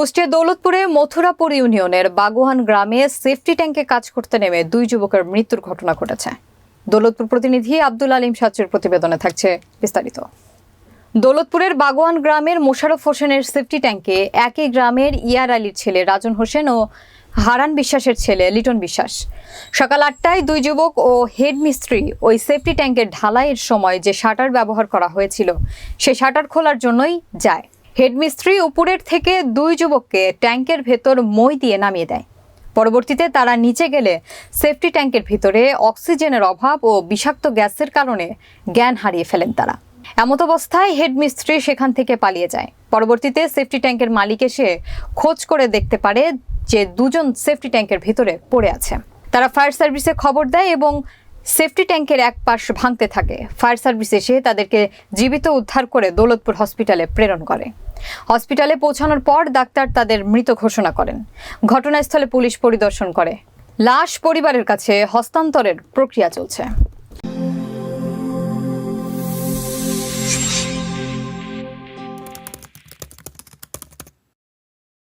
কুষ্টিয়া দৌলতপুরে মথুরাপুর ইউনিয়নের বাগুহান গ্রামে সেফটি ট্যাঙ্কে কাজ করতে নেমে দুই যুবকের মৃত্যুর ঘটনা ঘটেছে। দৌলতপুর প্রতিনিধি আব্দুল আলিম সাচুর প্রতিবেদনে থাকছে বিস্তারিত। দৌলতপুরের বাগোয়ান গ্রামের মোশারফ হোসেনের সেফটি ট্যাঙ্কে একই গ্রামের ইয়ার আলীর ছেলে রাজন হোসেন ও হারান বিশ্বাসের ছেলে লিটন বিশ্বাস। সকাল আটটায় দুই যুবক ও হেড মিস্ত্রি ওই সেফটি ট্যাঙ্কের ঢালাইয়ের সময় যে শাটার ব্যবহার করা হয়েছিল, সে শাটার খোলার জন্যই যায়। হেডমিস্ত্রি উপরের থেকে দুই যুবককে ট্যাঙ্কের ভেতর মই দিয়ে নামিয়ে দেয়। পরবর্তীতে তারা নিচে গেলে সেফটি ট্যাঙ্কের ভিতরে অক্সিজেনের অভাব ও বিষাক্ত গ্যাসের কারণে জ্ঞান হারিয়ে ফেলেন তারা। এমত অবস্থায় হেডমিস্ত্রি সেখান থেকে পালিয়ে যায়। পরবর্তীতে সেফটি ট্যাঙ্কের মালিক এসে খোঁজ করে দেখতে পারে যে দুজন সেফটি ট্যাঙ্কের ভিতরে পড়ে আছে। তারা ফায়ার সার্ভিসে খবর দেয় এবং সেফটি ট্যাঙ্কের এক পাশ ভাঙতে থাকে। ফায়ার সার্ভিস এসে তাদেরকে জীবিত উদ্ধার করে দৌলতপুর হসপিটালে প্রেরণ করে। হসপিটালে পৌঁছানোর পর ডাক্তার তাদের মৃত ঘোষণা করেন। ঘটনাস্থলে পুলিশ পরিদর্শন করে। লাশ পরিবারের কাছে হস্তান্তরের প্রক্রিয়া চলছে।